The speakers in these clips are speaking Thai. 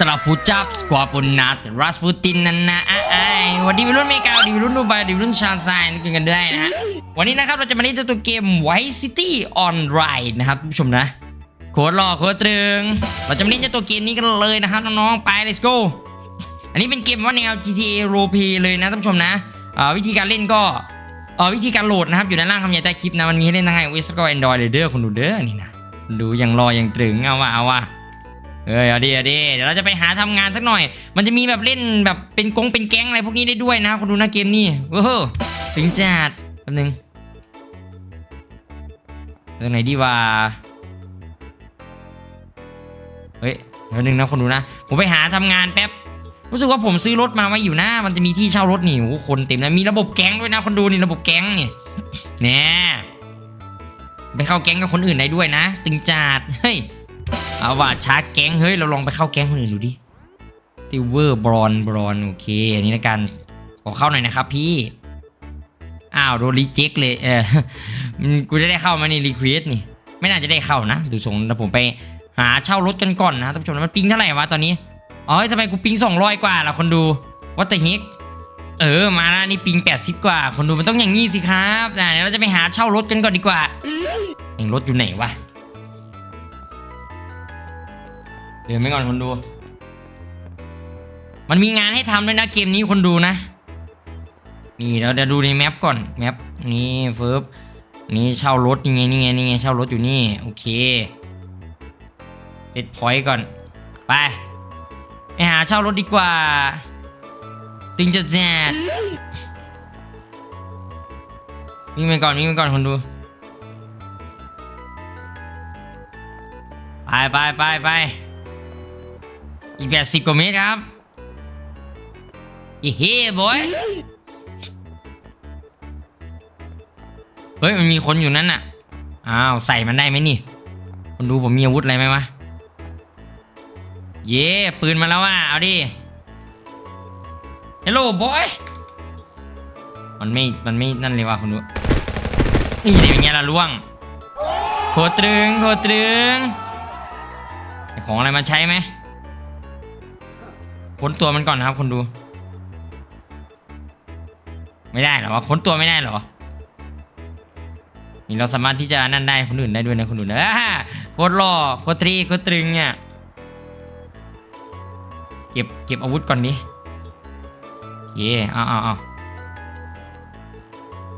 ตราพูจับสกวาปุนนัทรัสปูตินนันนะอะอะวันนี้วัยรุ่นเมกาวันนี้วัยรุ่นดูไบวันนี้วัยรุ่นชาติไซน์กันกันด้วยนะฮะวันนี้นะครับเราจะมาเล่นตัวเกม White City on Ride นะครับท่านผู้ชมนะโคตรหล่อโคตรตรึง เราจะมาเล่นเจ้าตัวเกมนี้กันเลยนะครับน้องๆไป let's go อันนี้เป็นเกมว่าแนว GTA Role Play เลยนะท่านผู้ชมนะอ่าวิธีการเล่นก็อ่อวิธีการโหลดนะครับอยู่ในล่างคำใหญ่ใต้คลิปนะมันมีให้เล่นทั้ง iOS แล้วก็ Android เลยเด้อคุณดูเด้อนี่นะดูอยังรออยังตรึงเอาว่ะเอาว่ะ เอ้ยเอาดิเอาดิเดี๋ยวเราจะไปหาทำงานสักหน่อย มันจะมีแบบเล่นแบบเป็นกงเป็นแก๊งอะไรพวกนี้ได้ด้วยนะคุณดูนะเกมนี้โอ้โหถึงจัดแป๊บนึงตรงไหนดีวะเฮ้ยแป๊บนึงนะคนดูนะผมไปหาทำงานแป๊บรู้สึกว่าผมซื้อรถมาไว้อยู่นะมันจะมีที่เช่ารถนี่โอ้คนเต็มนะมีระบบแก๊งด้วยนะคนดูนี่ระบบแก๊งนี่เนี่ยไปเข้าแก๊งกับคนอื่นได้ด้วยนะ ตึงจัดเฮ้ย เอาว่าชาร์จแก๊งเฮ้ยเราลองไปเข้าแก๊งคนอื่นดูดิติวเวอร์บรอนบรอนโอเคอันนี้ละกันขอเข้าหน่อยนะครับพี่อ้าวโดนรีเจ็คเลยเออกูจะได้เข้ามานี่รีเควสนี่ ไม่น่าจะได้เข้านะดูทรงแล้วผมไปหาเช่ารถกันก่อนนะท่านผู้ชมมันปิงเท่าไหร่วะตอนนี้อ๋อทำไมกูปิงสองร้อยกว่าล่ะคนดูวัตเตอร์ฮิกเออมาแล้วนี่ปิงแปดสิบกว่า คนดูมันต้องอย่างงี้สิครับนะเดี๋ยวเราจะไปหาเช่ารถกันก่อนดีกว่าเองรถอยู่ไหนวะ เดี๋ยวไม่ก่อนคนดู มันมีงานให้ทำด้วยนะเกมนี้คนดูนะ นี่เราจะดูในแมปก่อนแมปนี่เฟิร์บนี่เช่ารถนี่ไงนี่ไงนี่ไงเช่ารถอยู่นี่โอเคเซตพอยต์ก่อน ไปไปหาเช่ารถดีกว่าตึงจะแจกวิ่งไปก่อนวิ่งไปก่อนคนดูไปไปไปไป อีกแปดสิบกว่าเมตรครับอีเฮ้บอยเฮ้ยมันมีคนอยู่นั่นน่ะ อ้าวใส่มันได้ไหมนี่ คนดูผมมีอาวุธอะไรไหมวะ เย่ปืนมาแล้วว่ะ เอาดิฮัลโหลบอย มันไม่ มันไม่นั่นเลยว่ะคนดู นี่เดี๋ยวอย่างเงี้ยละล่วง โคตรึง โคตรึง ของอะไรมาใช้ไหม ค้นตัวมันก่อนนะครับคนดู ไม่ได้เหรอวะค้นตัวไม่ได้เหรอนี่เราสามารถที่จะนั่นได้คนอื่นได้ด้วยนะคนอื่นนะโคตรหล่อโคตรตรีโคตรตรึงเนี่ยเก็บเก็บอาวุธก่อนดิเย่เอาเอาเอา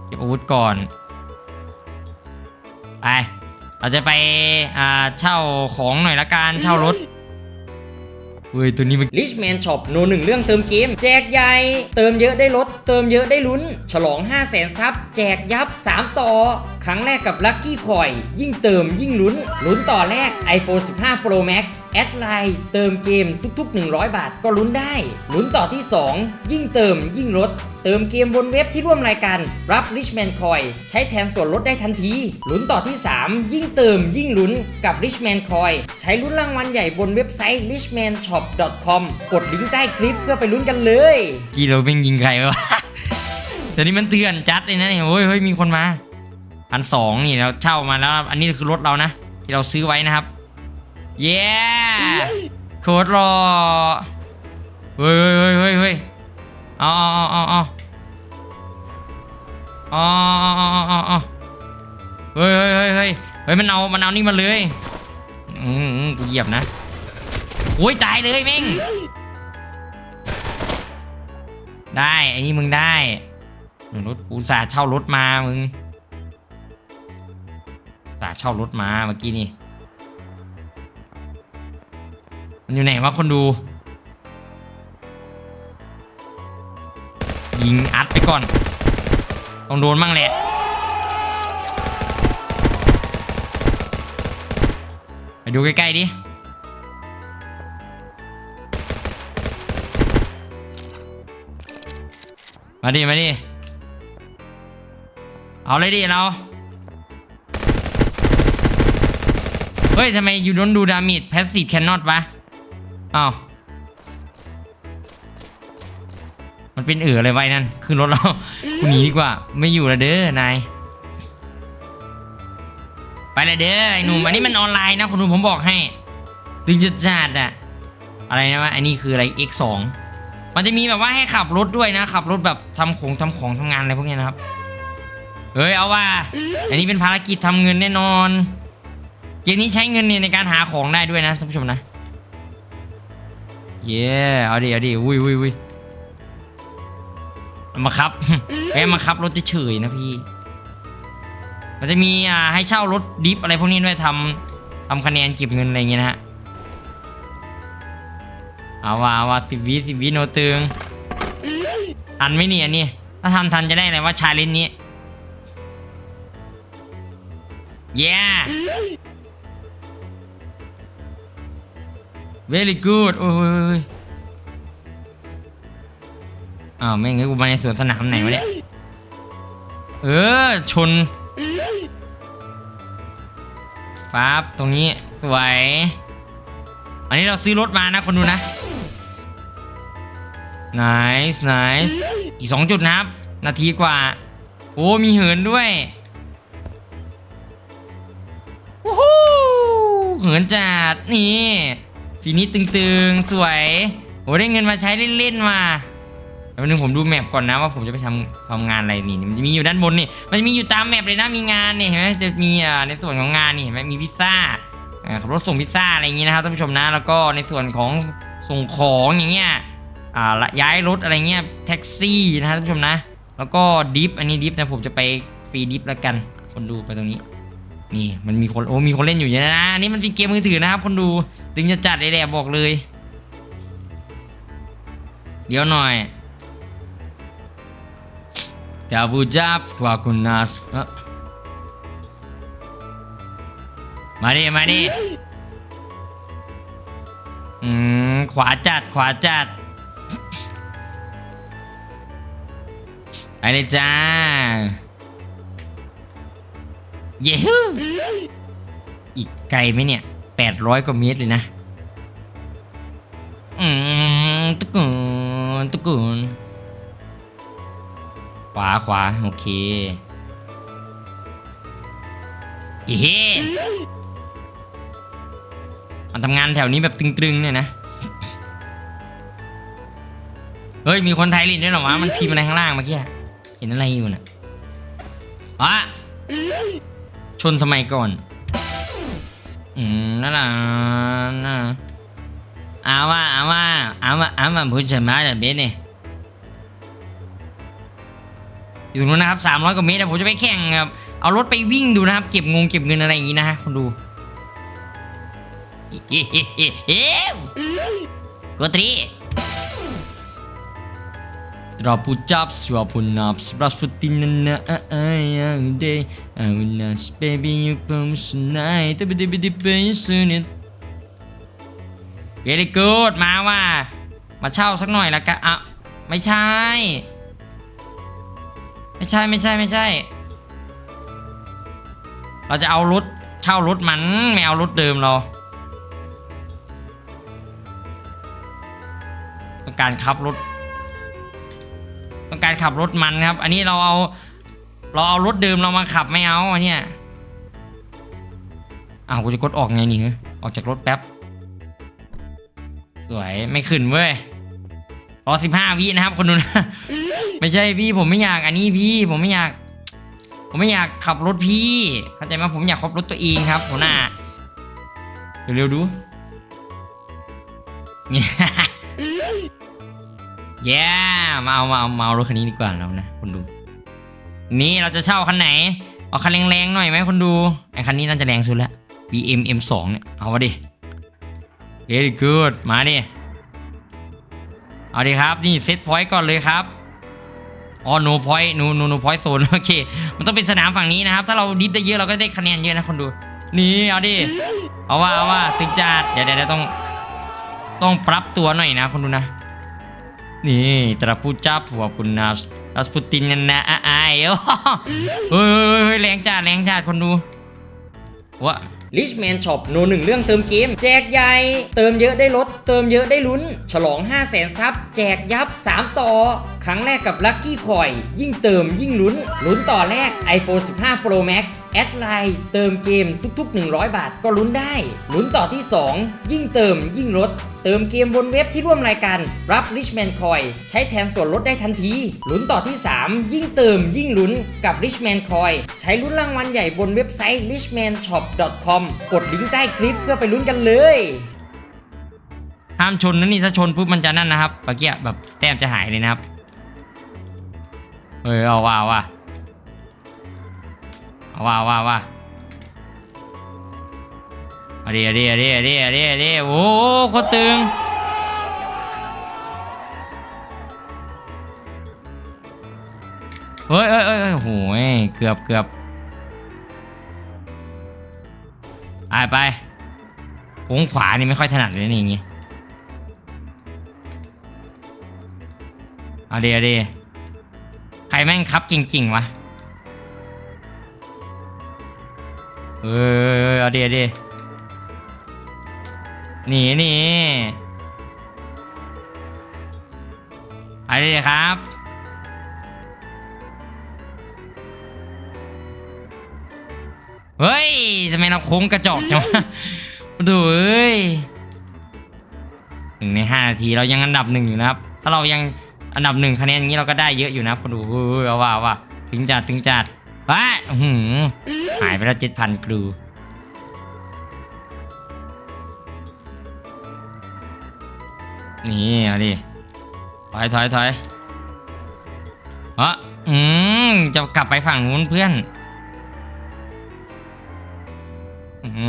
เก็บอาวุธก่อนไปเราจะไปอ่าเช่าของหน่อยละกันเช่ารถ เว้ยตัวนี้มัน Richman Shop โนหนึ่งเรื่องเติมเกม แจกใหญ่ เติมเยอะได้ลด เติมเยอะได้ลุ้น ฉลอง 5 0 0แสนซับ แจกยับ 3 ต่อ ครั้งแรกกับลัคกี้คอย ยิ่งเติมยิ่งลุ้น ลุ้นต่อแรก iPhone 15 Pro Max แอดไลน์เติมเกมทุกๆ 100 บาทก็ลุ้นได้ลุ้นต่อที่ 2 ยิ่งเติมยิ่งลด เติมเกมบนเว็บที่ร่วมรายการ รับ Richman Coin ใช้แทนส่วนลดได้ทันทีลุ้นต่อที่ 3 ยิ่งเติมยิ่งลุ้นกับ Richman Coin ใช้ลุ้นรางวัลใหญ่บนเว็บไซต์ richmanshop.com กดลิงก์ใต้คลิปเพื่อไปลุ้นกันเลย กี่เราเป็นยิงใครวะแต่นี่มันเตือนจัดเลยนะเนี่ยโอ้ยเฮ้ยมีคนมาพันสองนี่เราเช่ามาแล้ว อันนี้คือรถเรานะ ที่เราซื้อไว้นะครับ เย้โคตรรอเฮ้ยเฮ้ยเฮ้ยเฮ้ยอ๋ออ๋เอาเอ๋ออ๋อเฮ้ยเฮ้ยเฮ้ยเฮ้ยเฮ้ยมันเอามันเอานี่มาเลยอืมกูเหยียบนะโอ้ยตายเลยแม่งได้ไอ้นี่มึงได้รถกูสาเช่ารถมามึงสาเช่ารถมาเมื่อกี้นี่ มันอยู่ไหนวะคนดู ยิงอัดไปก่อน ต้องโดนมั่งแหละ ไปดูใกล้ๆดิ มาดิ มาดิ เอาเลยดิเราเฮ้ย ทำไมอยู่โดนดูดามิดแพสซีฟแคนนอตวะ อ้าวมันเป็นเอืออะไรไว้นั่นขึ้นรถเรากูหนีดีกว่า ไม่อยู่และเด้อนายไปละเด้อไอ้หนุ่มอันนี้มันออนไลน์นะคุณหนุ่มผมบอกให้ถึงจะจัดอะอะไรนะวะอันนี้คืออะไร X2 มันจะมีแบบว่าให้ขับรถด้วยนะขับรถแบบทำของทำของทำงานอะไรพวกเนี้ยนะครับเฮ้ยเอาว่า อันนี้เป็นภารกิจทำเงินแน่นอน เกมนี้ใช้เงินเนี่ยในการหาของได้ด้วยนะท่านผู้ชมนะ เย้เอาดิเอาดิอุ้ยอุ้ยอุ้ยมาครับแม่มาขับรถเฉยๆนะพี่ มันจะมีอ่าให้เช่ารถดิฟอะไรพวกนี้ด้วยทำทำคะแนนเก็บเงินอะไรอย่างเงี้ยนะฮะเอาว่าเอาว่าสิบวิสิบวิโนตึงทันไหมเนี่ยนี่ถ้าทำทันจะได้อะไรว่าชาเลนจ์นี้เย้ very good โอ้ยอ้าวแม่งกูมาในสวนสนามไหนวะเนี่ย เออ ชนปั๊บตรงนี้สวย อันนี้เราซื้อรถมานะคนดูนะ nice nice อีกสองจุดนะครับ นาทีกว่า โอ้ มีเหินด้วยวู้ฮู้เหินจัดนี่ ฟีนี้ตึงๆ สวยโอ้ได้เงินมาใช้เล่นๆมาแล้วนึงผมดูแมปก่อนนะว่าผมจะไปทำทำงานอะไรนี่มันจะมีอยู่ด้านบนนี่มันจะมีอยู่ตามแมปเลยนะมีงานนี่เห็นไหมจะมีอ่าในส่วนของงานนี่เห็นไหมมีพิซซ่าขับรถส่งพิซซ่าอะไรอย่างงี้นะครับท่านผู้ชมนะแล้วก็ในส่วนของส่งของอย่างเงี้ยอ่าละย้ายรถอะไรเงี้ยแท็กซี่นะครับท่านผู้ชมนะ แล้วก็ดิฟอันนี้ดิฟนะผมจะไปฟรีดิฟแล้วกัน คนดูไปตรงนี้ นี่มันมีคนโอ้มีคนเล่นอยู่เยอะนะอันนี้มันเป็นเกมมือถือนะครับคนดูตึงจะจัดเลยแหละบอกเลย เดี๋ยวหน่อยจะบูจับกว่าคุณนัสเอ้อมาดิมาดิอืมขวาจัดขวาจัดไปเลยจ้า เย้ฮูอีกไกลไหมเนี่ยแปดร้อยกว่าเมตรเลยนะ อืมตุกุนตุกุนขวาขวาโอเคเฮ้มันทำงานแถวนี้แบบตึงๆเนี่ยนะ เฮ้ย มีคนไทยลินด้วยหรอวะ มันพิมพ์อะไรข้างล่างเมื่อกี้ เห็นอะไรอยู่น่ะอะ ชนทำไมก่อน อืมนั่นน่ะน่ะเอาว่าเอาว่าเอาว่าเอาว่าพูดจะมาแต่เบสเนี่ยอยู่นู้นนะครับ300กว่าเมตรนะผมจะไปแข่งครับ เอารถไปวิ่งดูนะครับ เก็บงงเก็บเงินอะไรอย่างงี้นะฮะคนดู เราผู้จับสวพูนับสปราสพุตินันนะไอายังเดย์ไอ้วันนั้นสเปบี้ยูพงสุนัยตบดิบดิบเป็นสุนิต very good มาว่า มาเช่าสักหน่อยละกันอะไม่ใช่ ไม่ใช่ไม่ใช่ไม่ใช่ เราจะเอารถเช่ารถมันไม่เอารถเดิมเราการขับรถ ต้องการขับรถมันครับ อันนี้เราเอา เราเอารถเดิมเรามาขับไม่เอาอันเนี้ยอ้าวกูจะกดออกไงนี่เอออกจากรถแป๊บ สวยไม่ขึ้นเว้ยรอสิบห้าวินะครับคนดูนะไม่ใช่พี่ผมไม่อยากอันนี้พี่ผมไม่อยาก ผมไม่อยากขับรถพี่ เข้าใจไหมผมอยากขับรถตัวเองครับหัวหน้าเร็วๆดู เย้มาเอามาเอามาเอารถคันนี้ดีกว่าเรานะคนดู นี่เราจะเช่าคันไหน เอาคันแรงๆหน่อยไหมคนดู ไอคันนี้น่าจะแรงสุดละ BM M2 เนี่ย เอาวะดิ very good มาดิ เอาดิครับ นี่เซตพอยต์ก่อนเลยครับอ๋อ no point no no no point zone โอเค มันต้องเป็นสนามฝั่งนี้นะครับ ถ้าเราดิฟได้เยอะเราก็ได้คะแนนเยอะนะคนดู นี่เอาดิ เอาว่าเอาว่าตึงจัดเดี๋ยวเดี๋ยวต้อง ต้องปรับตัวหน่อยนะคนดูนะ นี่ตราพูจับหัวปุณนาสรัสปุตินนันนะอายโอ้โหเฮ้ยเฮ้ยเฮ้ยแรงจัดแรงจัดคนดูวะ Richman Shop โนหนึ่งเรื่องเติมเกม แจกใหญ่ เติมเยอะได้ลด เติมเยอะได้ลุ้น ฉลอง 5 0 0แสนซับแจกยับ 3 ต่อ ครั้งแรกกับ Lucky Coin ยิ่งเติมยิ่งลุ้น ลุ้นต่อแรก iPhone 15 Pro Max แอดไลน์เติมเกมทุกๆ 100 บาทก็ลุ้นได้ลุ้นต่อที่ 2 ยิ่งเติมยิ่งลด เติมเกมบนเว็บที่ร่วมรายการ รับ Richman Coin ใช้แทนส่วนลดได้ทันทีลุ้นต่อที่ 3 ยิ่งเติมยิ่งลุ้นกับ Richman Coin ใช้ลุ้นรางวัลใหญ่บนเว็บไซต์ richmanshop.com กดลิงก์ใต้คลิปเพื่อไปลุ้นกันเลยห้ามชนนะนี่ถ้าชนปุ๊บมันจะนั่นนะครับเมื่อกี้แบบแต้มจะหายเลยนะครับเฮ้ยเอาว่าเอาว่า เอาว่าเอาว่าเอาว่าเอาดีเอาดีเอาดีเอาดีเอาดีเอาดีโอ้โหโคตรตึงเฮ้ยเฮ้ยเฮ้ยเฮ้ยโหยเกือบเกือบไปไปโค้งขวานี่ไม่ค่อยถนัดเลยนี่อย่างงี้เอาดีเอาดีใครแม่งครับจริงๆวะ เออเอาดีเอาดีหนีหนีเอาดีครับ เฮ้ยทำไมเราโค้งกระจอกจังวะดูเอ้ยหนึ่งในห้านาทีเรายังอันดับหนึ่งอยู่นะครับ ถ้าเรายังอันดับหนึ่งคะแนนอย่างนี้เราก็ได้เยอะอยู่นะคนดูเฮ้ยเอาว่าว่าถึงจัดถึงจัดว้าหือ หายไปแล้วเจ็ดพันครูนี่เอาดิถอยถอยถอยเอออืมจะกลับไปฝั่งนู้นเพื่อน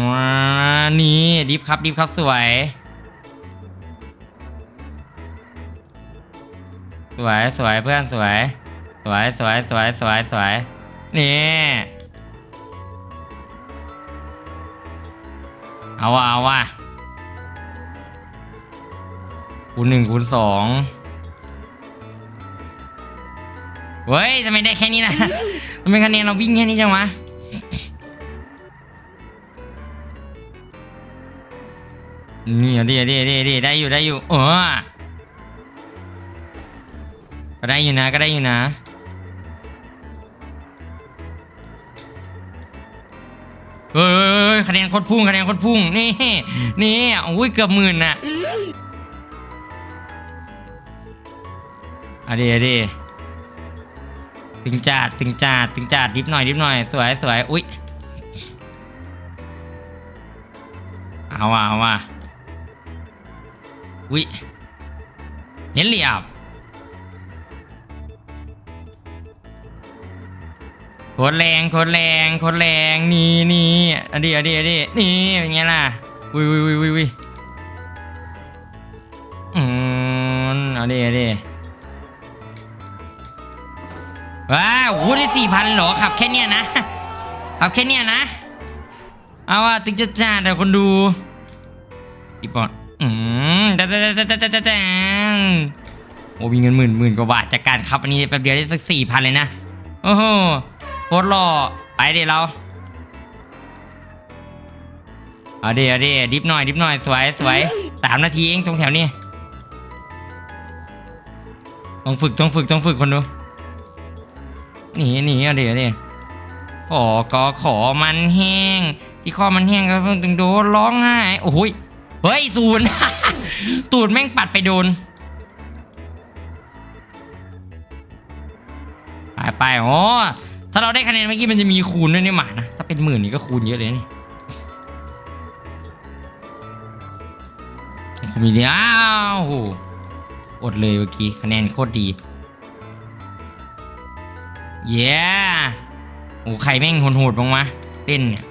ว้านี่ดิฟครับดิฟครับสวย สวยสวยเพื่อนสวย สวยสวยสวยสวยสวยนี่ เอาว่ะเอาว่ะคูณหนึ่งคูณสองเว้ยทำไมได้แค่นี้นะทำไมคะแนนเราวิ่งแค่นี้จังวะนี่ดิเอาดิเอาดิเอาดิได้อยู่ได้อยู่เออก็ได้อยู่นะก็ได้อยู่นะ ฮ้ยคะแนนโคตรพุ่งคะแนนโคตรพุ่งนี่นี่อุ้ยเกือบหมื่นน่ะเอดีอาดีตึงจัดตึงจัดตึงจัดดิฟหน่อยดิฟหน่อยสวยสวยอุ้ยเอาว่ะเอาว่ะอุ้ยเห็นเหลี่ยม โคตรแรงโคตรแรงโคตรแรงนี่นี่อะดีอะดีอะดีนี่เป็นไงล่ะวิววิววิววิวอืมเอดีเอาดีว้าวโหได้สี่พันเหรอขับแค่เนี้ยนะขับแค่เนี้ยนะเอาว่าตึกจะจ้าแต่คนดูอีปอนอืมจ้าจ้าจ้าจ้าจ้าจ้าจ้าโอ้มีเงินหมื่นหมื่นกว่าบาทจากการขับอันนี้แป๊บเดียวได้สักสี่พันเลยนะโอ้โห คตรหล่อไปเดี๋ยวเราเอาดิเอาดิดิฟหน่อยดิฟหน่อยสวยสวยสามนาทีเองตรงแถวนี้ต้องฝึกต้องฝึกต้องฝึกคนดูหนีหนีเอาดิเอาดิขอกอขอมันแห้ง ที่ข้อมันแห้งก็ถึงโดนร้องไห้โอ้ยเฮ้ยศูนย์ตูดแม่งปัดไปโดนไปไปโอ๋อ ถ้าเราได้คะแนนเมื่อกี้มันจะมีคูณด้วยนี่หมานะ ถ้าเป็นหมื่นนี่ก็คูณเยอะเลยนี่คูณมีเดียวอ้โหอดเลยเมื่อกี้คะแนนโคตรดี เย้โอ้ใครแม่งโหดๆบ้างวะเต้นเนี่ย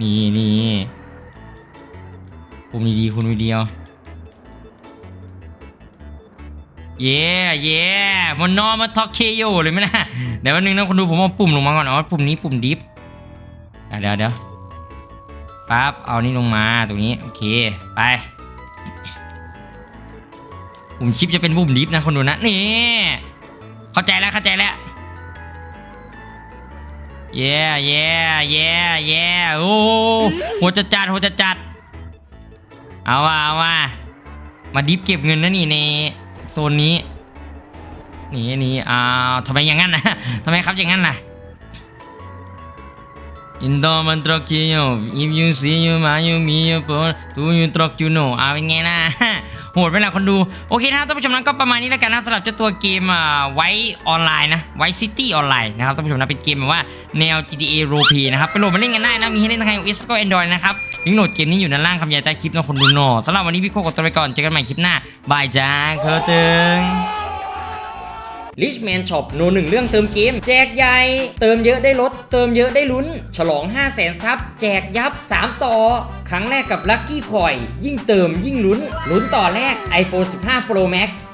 นี่นี่คูณดีๆคูณดีเดียว เย่เย่มันนอนมาทอกเคโยเลยไหมนะเดี๋ยววันนึงนะคนดูผมเอาปุ่มลงมาก่อนอ๋อปุ่มนี้ปุ่มดิฟเดี๋ยวเดี๋ยวเดี๋ยวปั๊บเอานี่ลงมาตรงนี้โอเคไปปุ่มชิปจะเป็นปุ่มดิฟนะคนดูนะนี่เข้าใจแล้วเข้าใจแล้วเย่เย่เย่เย่โอ้โหจะจัดโหจะจัดเอาว่าเอาว่ามาดิฟเก็บเงินนะนี่ในโซนนี้นี่นี่อ้าวทำไมอย่างนั้นนะทำไมครับอย่างนั้นล่ะ อินโดมันตรอกยูโ if you see you มา you me you p o do you ตรอก you know เอาเป็นไงล่ะโหดไปละคนดู โอเคนะครับท่านผู้ชมนั้นก็ประมาณนี้แล้วกันนะสำหรับเจ้าตัวเกมอ่าไว้ออนไลน์นะไว้ซิตี้ออนไลน์นะครับท่านผู้ชมนะเป็นเกมแบบว่าแนว GTA Role Play นะครับไปโหลดมาเล่นกันได้นะมีให้เล่นทั้ง iOS แล้วก็ Android นะครับ ลิงก์โหลดเกมนี้อยู่ด้านล่างคำยายใต้คลิปนะคนดูหนอสำหรับวันนี้พี่โคกขอตัวไปก่อนเจอกันใหม่คลิปหน้าบายจ้าเคอตึง Richman Shop โนหนึ่งเรื่องเติมเกม แจกใหญ่ เติมเยอะได้ลด เติมเยอะได้ลุ้น ฉลอง 5 0 0แสนซับแจกยับ 3 ต่อ ครั้งแรกกับ Lucky Coin ยิ่งเติมยิ่งลุ้น ลุ้นต่อแรก iPhone 15 Pro Max